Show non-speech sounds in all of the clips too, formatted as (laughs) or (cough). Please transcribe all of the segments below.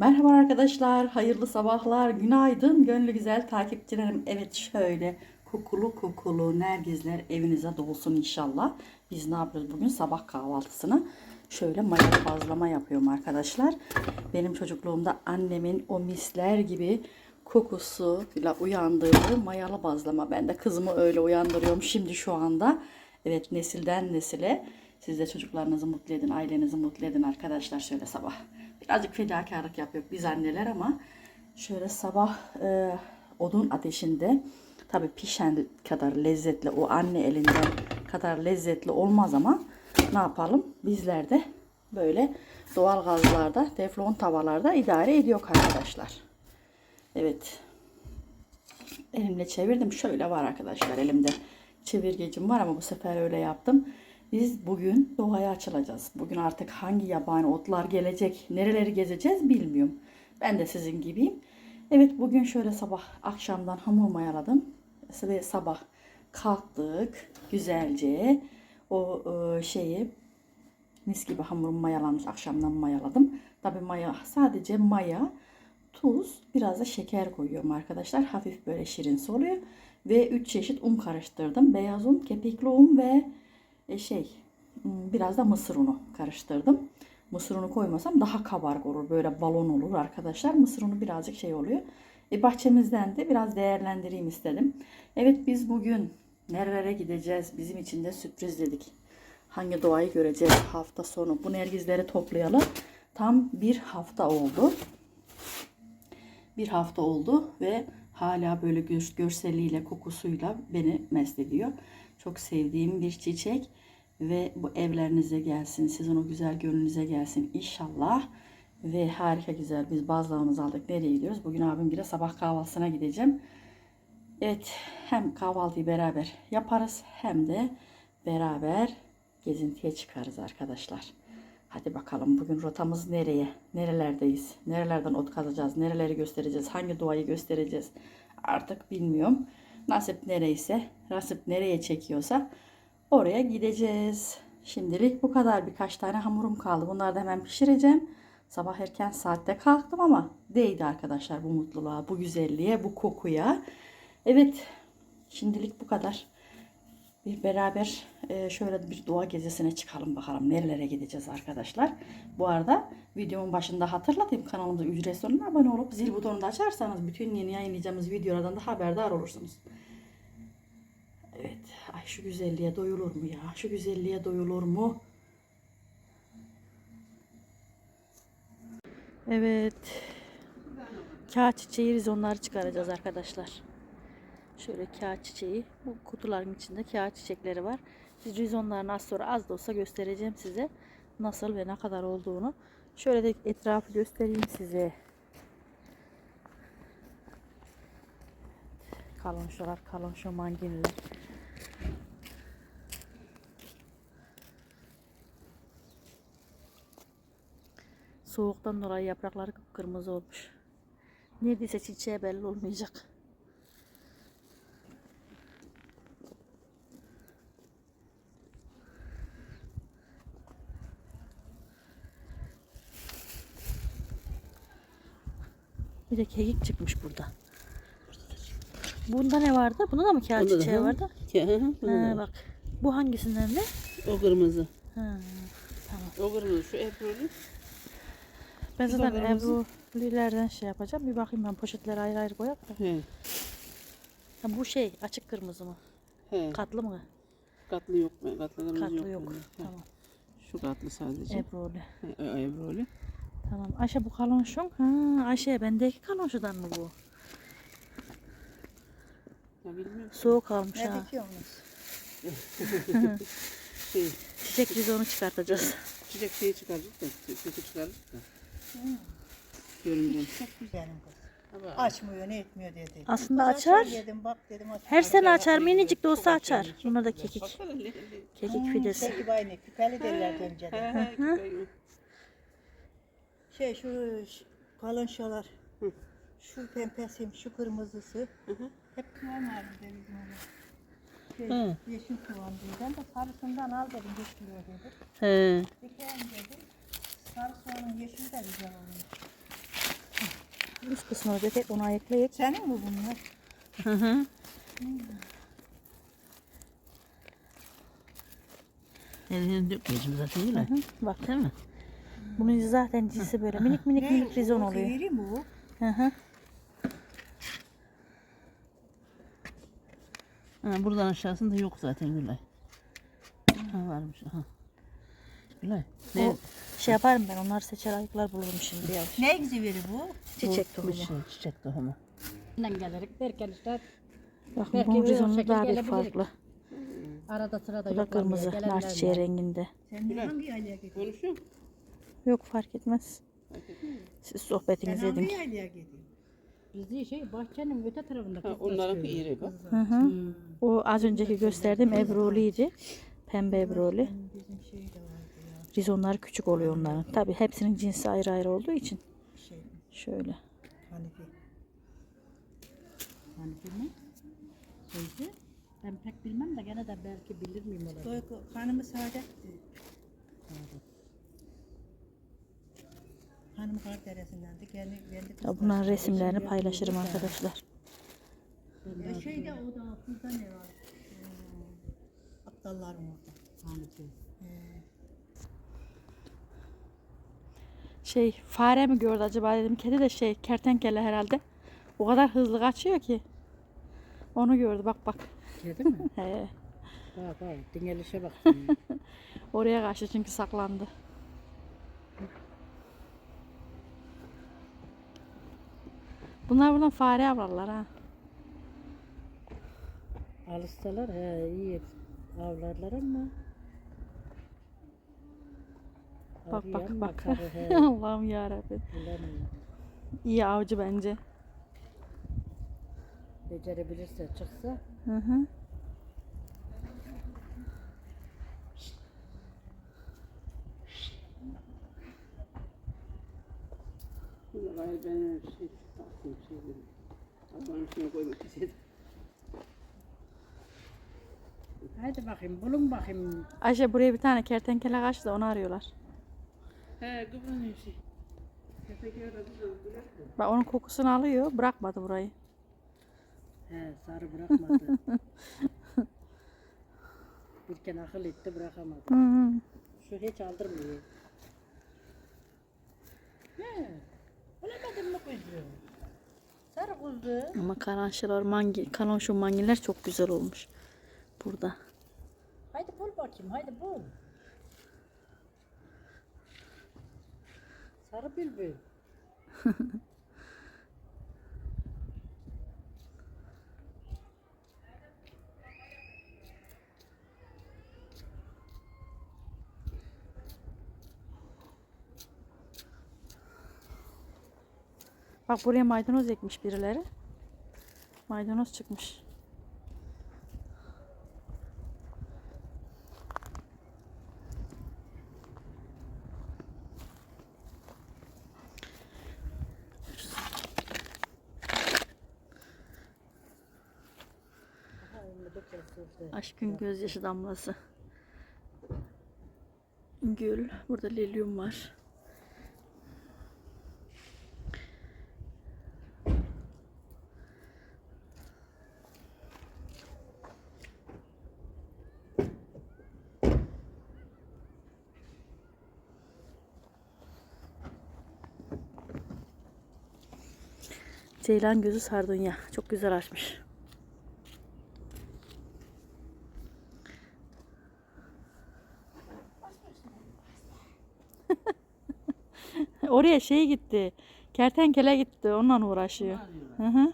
Merhaba arkadaşlar, hayırlı sabahlar, günaydın, gönlü güzel takipçilerim. Evet şöyle kokulu kokulu nergizler evinize dolsun inşallah. Biz ne yapıyoruz bugün? Sabah kahvaltısını şöyle mayalı bazlama yapıyorum arkadaşlar. Benim çocukluğumda annemin o misler gibi kokusuyla uyandırdığı mayalı bazlama. Ben de kızımı öyle uyandırıyorum şimdi şu anda. Evet nesilden nesile. Siz de çocuklarınızı mutlu edin, ailenizi mutlu edin arkadaşlar şöyle sabah. Birazcık fedakarlık yapıyor biz anneler ama şöyle sabah e, odun ateşinde tabi pişen kadar lezzetli o anne elinden kadar lezzetli olmaz ama ne yapalım bizler de böyle doğal gazlarda teflon tavalarda idare ediyor arkadaşlar. Evet elimle çevirdim şöyle var arkadaşlar elimde çevirgecim var ama bu sefer öyle yaptım. Biz bugün doğaya açılacağız. Bugün artık hangi yabani otlar gelecek, nereleri gezeceğiz bilmiyorum. Ben de sizin gibiyim. Evet bugün şöyle sabah akşamdan hamur mayaladım. Ve sabah kalktık güzelce o e, şeyi mis gibi hamurum mayalanmış akşamdan mayaladım. Tabi maya sadece maya, tuz, biraz da şeker koyuyorum arkadaşlar. Hafif böyle şirinsi oluyor. Ve 3 çeşit un karıştırdım. Beyaz un, kepekli un ve şey hmm, biraz da mısır unu karıştırdım. Mısır unu koymasam daha kabarık olur. Böyle balon olur arkadaşlar. Mısır unu birazcık şey oluyor. E, bahçemizden de biraz değerlendireyim istedim. Evet biz bugün nerelere gideceğiz? Bizim için de sürpriz dedik. Hangi doğayı göreceğiz hafta sonu? Bu nergizleri toplayalım. Tam bir hafta oldu. Bir hafta oldu ve hala böyle gör, görseliyle, kokusuyla beni mest ediyor. Çok sevdiğim bir çiçek ve bu evlerinize gelsin. Sizin o güzel gönlünüze gelsin inşallah. Ve harika güzel. Biz bazılarımızı aldık. Nereye gidiyoruz? Bugün abim bile sabah kahvaltısına gideceğim. Evet hem kahvaltıyı beraber yaparız hem de beraber gezintiye çıkarız arkadaşlar. Hadi bakalım bugün rotamız nereye? Nerelerdeyiz? Nerelerden ot kazacağız? Nereleri göstereceğiz? Hangi doğayı göstereceğiz? Artık bilmiyorum. Nasip nereyse, nasip nereye çekiyorsa oraya gideceğiz. Şimdilik bu kadar. Birkaç tane hamurum kaldı. Bunları da hemen pişireceğim. Sabah erken saatte kalktım ama değdi arkadaşlar bu mutluluğa, bu güzelliğe, bu kokuya. Evet, şimdilik bu kadar. Bir beraber e, şöyle bir doğa gezisine çıkalım bakalım. Nerelere gideceğiz arkadaşlar. Bu arada videomun başında hatırlatayım. Kanalımıza ücretsiz abone olup zil butonunu da açarsanız bütün yeni yayınlayacağımız videolardan da haberdar olursunuz. Evet. Ay şu güzelliğe doyulur mu ya? Şu güzelliğe doyulur mu? Evet. Kağıt çiçeği rizonları çıkaracağız arkadaşlar. Şöyle kağıt çiçeği. Bu kutuların içinde kağıt çiçekleri var. Biz rizonlarını az sonra az da olsa göstereceğim size. Nasıl ve ne kadar olduğunu. Şöyle de etrafı göstereyim size. Kalonşolar, kalonşo manginler. Soğuktan dolayı yaprakları kırmızı olmuş. Neredeyse çiçeğe belli olmayacak. Bir de kekik çıkmış burada. Bunda ne vardı? Bunda da mı kağıt Bunda da, çiçeği hı. vardı? Ha, da. bak. Bu hangisinden ne? O kırmızı. Ha, tamam. O kırmızı. Şu Ebru'lu. Ben zaten kırmızı. Ebru'lilerden şey yapacağım. Bir bakayım ben poşetleri ayrı ayrı koyayım da. He. Ha, bu şey açık kırmızı mı? He. Katlı mı? Katlı yok. mu? Katlılarımız Katlı yok. yok. bende. He. Tamam. Şu katlı sadece. Ebru'lu. He. Tamam. Ayşe bu kalonşun. Ha, Ayşe bendeki kalonşudan mı bu? Ya bilmiyorum. Soğuk almış Ne ha. dikiyorsunuz? Şey, Çiçek biz onu çıkartacağız. çiçek şeyi çıkardık da. Kökü çıkardık da. Görüneceğim. Çok güzelim kız. Ama Açmıyor ne etmiyor dedi. Aslında açar. Yedim, bak dedim, açmıyor. Her sene açar. Minicik de dedim. olsa açar. Bunlar da kekik. Kekik Hmm, fidesi. Gibi aynı küpeli derlerdi önceden. Şey şu kalın şalar. Hı. Şu pembesim, şu kırmızısı. Hı hı. Hep kıvam vardı dedim ona. Şey, yeşil kıvam de sarısından al dedim, 5 kilo dedim. He. Dikelim dedim. Sarı soğanın yeşili de güzel oluyor. üst kısmını dökek onu ayıklayıp. Senin mi bunlar? Hı hı. Elini dökmeyeceğim zaten öyle. Bak Değil mi? bunun zaten cinsi böyle minik minik minik rizon oluyor. Mı bu? Hı hı. Ha, buradan aşağısında yok zaten Gülay. Ha varmış. Aha. Ne? O şey yaparım ben onları seçer ayıklar bulurum şimdi ya. Ne güzeli bu? Çiçek Bu tohumu. bir şey, çiçek tohumu. Bundan gelerek derken işte böyle rizonu şekil daha bir gelebilir. farklı. arada sırada Bu da kırmızı nar çiçeği var. renginde. Sen de hangi gidiyorsun? Konuşuyor? Yok fark etmez. Fark etmiyor mu? Siz Sen sohbetinizi hangi edin. yaylaya gidiyorsun? Bizde şey bahçenin öte tarafında. Ha, onlarınki köyü. iri bak. Hı hı. O az önceki gösterdiğim ebroliydi. Pembe ebroli. Bizim şey de vardı ya. Rizonları küçük oluyor onların. Tabi hepsinin cinsi ayrı ayrı olduğu için. Şey, Şöyle. Hanifi. Hani bilmem. Sözü. Ben pek bilmem de gene de belki bilir miyim olabilir. Hanımı Saadet'ti. Hanım Karderesindendi. Kendi, kendi kız Ya bunların resimlerini paylaşırım arkadaşlar. Ya şeyde o da burada ne var? Hmm, Aptalların orada. Hanifi. Şey fare mi gördü acaba dedim. Kedi de şey kertenkele herhalde. O kadar hızlı kaçıyor ki. Onu gördü bak bak. Kedi mi? (laughs) He. bak bak dingelişe bak. (laughs) Oraya kaçtı çünkü saklandı. Bunlar buradan fare avlarlar ha. Alışsalar he iyi avlarlar ama. Bak bak bak. (laughs) Allah'ım yarabbim. bilemiyor. İyi avcı bence. Becerebilirse çıksa Hı hı. Gülay ben öyle şey atayım şey dedim. Allah'ın üstüne koymak istedim. Haydi bakayım bulun bakayım. Ayşe buraya bir tane kertenkele kaçtı onu arıyorlar. He şey. Da Bak onun kokusunu alıyor. Bırakmadı burayı. He sarı bırakmadı. (laughs) Birken akıl etti bırakamadı. Hı hı. Şu hiç aldırmıyor. He. Bilemedim mi kuzum? Sarı kuzu. Ama karanşalar, mangi, kalanşo mangiler çok güzel olmuş. Burada. Haydi bul bakayım haydi bul. Sarı bülbül. Bak buraya maydanoz ekmiş birileri. Maydanoz çıkmış. Aşkın gözyaşı damlası. Gül. Burada lilyum var. Ceylan gözü sardunya. Çok güzel açmış. (laughs) Oraya şey gitti. Kertenkele gitti. Onunla uğraşıyor. Hı hı.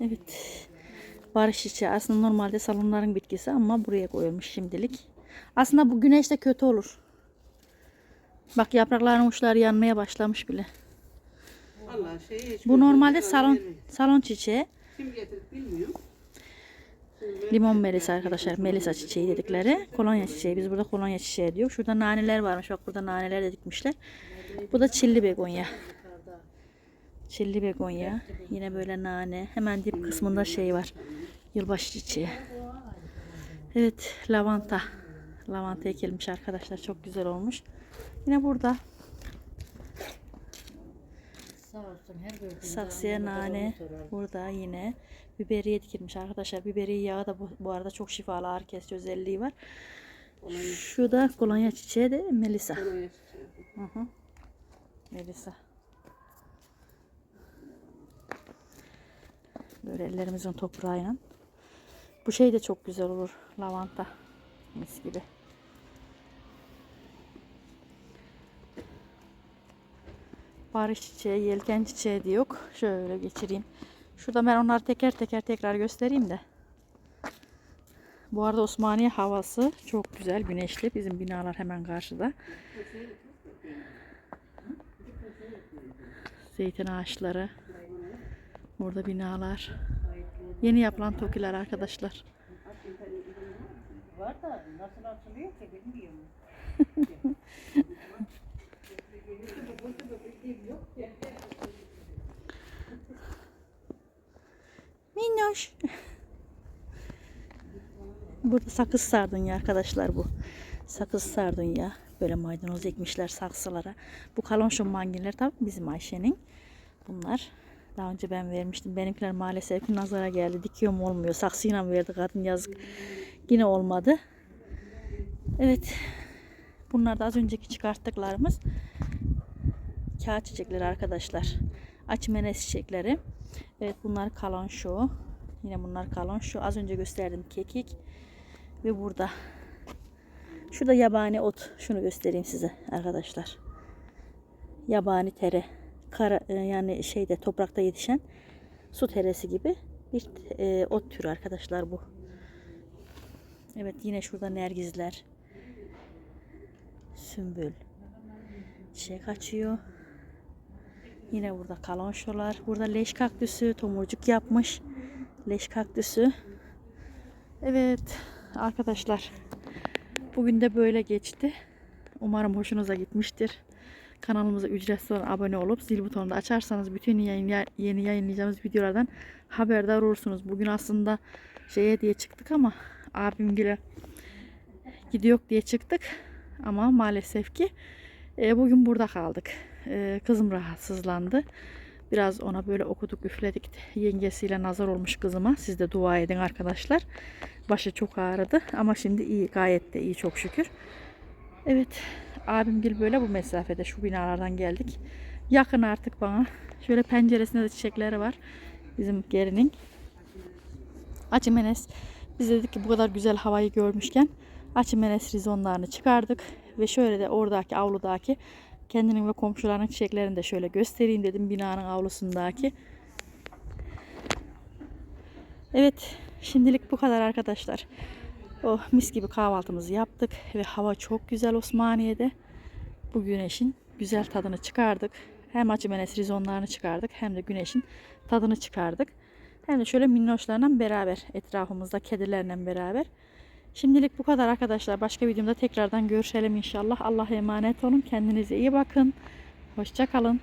Evet. Barış çiçeği aslında normalde salonların bitkisi ama buraya koyulmuş şimdilik. Aslında bu güneşte kötü olur. Bak yaprakların uçları yanmaya başlamış bile. Allah şey hiç Bu normalde salon salon çiçeği. Kim getirip bilmiyorum. Limon melisa arkadaşlar. Melisa çiçeği dedikleri. Kolonya çiçeği. Biz burada kolonya çiçeği diyor. Şurada naneler varmış. Bak burada naneler de dikmişler. Bu da çilli begonya. Çilli begonya. Yine böyle nane. Hemen dip kısmında şey var. Yılbaşı çiçeği. Evet lavanta. Lavanta ekilmiş arkadaşlar. Çok güzel olmuş. Yine burada Sağ olsun her gördüğümde saksıya nane. Burada yine biberiye dikilmiş arkadaşlar. Biberiye yağı da bu, bu arada çok şifalı ağrı kesici özelliği var. Şu da kolonya çiçeği de Melisa. Hı hı. Melisa. Böyle ellerimizin toprağıyla. Bu şey de çok güzel olur. Lavanta. Mis gibi. Barış çiçeği, yelken çiçeği de yok. Şöyle geçireyim. Şurada ben onları teker teker tekrar göstereyim de. Bu arada Osmaniye havası çok güzel, güneşli. Bizim binalar hemen karşıda. Zeytin ağaçları. Burada binalar. Yeni yapılan tokiler arkadaşlar. Var da nasıl açılıyor ki bilmiyorum. (laughs) Minnoş. Burada sakız sardunya arkadaşlar bu. Sakız sardunya. Böyle maydanoz ekmişler saksılara. Bu kalonşun mangiller tabii bizim Ayşe'nin. Bunlar. Daha önce ben vermiştim. Benimkiler maalesef nazara geldi. Dikiyorum olmuyor. Saksıyla verdi kadın yazık. Yine olmadı. Evet. Bunlar da az önceki çıkarttıklarımız. Kağıt çiçekleri arkadaşlar. Açmenes çiçekleri. Evet bunlar kalan şu. Yine bunlar kalan şu. Az önce gösterdim kekik. Ve burada. Şurada yabani ot. Şunu göstereyim size arkadaşlar. Yabani tere. Kara, e, yani şeyde toprakta yetişen su teresi gibi bir e, ot türü arkadaşlar bu. Evet yine şurada nergizler. Sümbül. Çiçek açıyor. Yine burada kalonşolar. Burada leş kaktüsü tomurcuk yapmış. Leş kaktüsü. Evet arkadaşlar. Bugün de böyle geçti. Umarım hoşunuza gitmiştir. Kanalımıza ücretsiz olarak abone olup zil butonunu da açarsanız bütün yayın, yeni yayınlayacağımız videolardan haberdar olursunuz. Bugün aslında şeye diye çıktık ama abimgile gidiyor diye çıktık. Ama maalesef ki e, bugün burada kaldık. E, kızım rahatsızlandı. Biraz ona böyle okuduk üfledik. Yengesiyle nazar olmuş kızıma. Siz de dua edin arkadaşlar. Başı çok ağrıdı ama şimdi iyi. Gayet de iyi çok şükür. Evet abimgil böyle bu mesafede şu binalardan geldik. Yakın artık bana. Şöyle penceresinde de çiçekleri var. Bizim gerinin. Açımenes. Biz dedik ki bu kadar güzel havayı görmüşken Açımenes rizonlarını çıkardık. Ve şöyle de oradaki avludaki kendinin ve komşularının çiçeklerini de şöyle göstereyim dedim binanın avlusundaki. Evet şimdilik bu kadar arkadaşlar. Oh mis gibi kahvaltımızı yaptık ve hava çok güzel Osmaniye'de. Bu güneşin güzel tadını çıkardık. Hem açımenes rizonlarını çıkardık hem de güneşin tadını çıkardık. Hem de şöyle minnoşlarla beraber etrafımızda kedilerle beraber. Şimdilik bu kadar arkadaşlar. Başka videomda tekrardan görüşelim inşallah. Allah'a emanet olun. Kendinize iyi bakın. Hoşça kalın.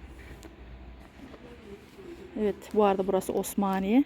Evet bu arada burası Osmaniye.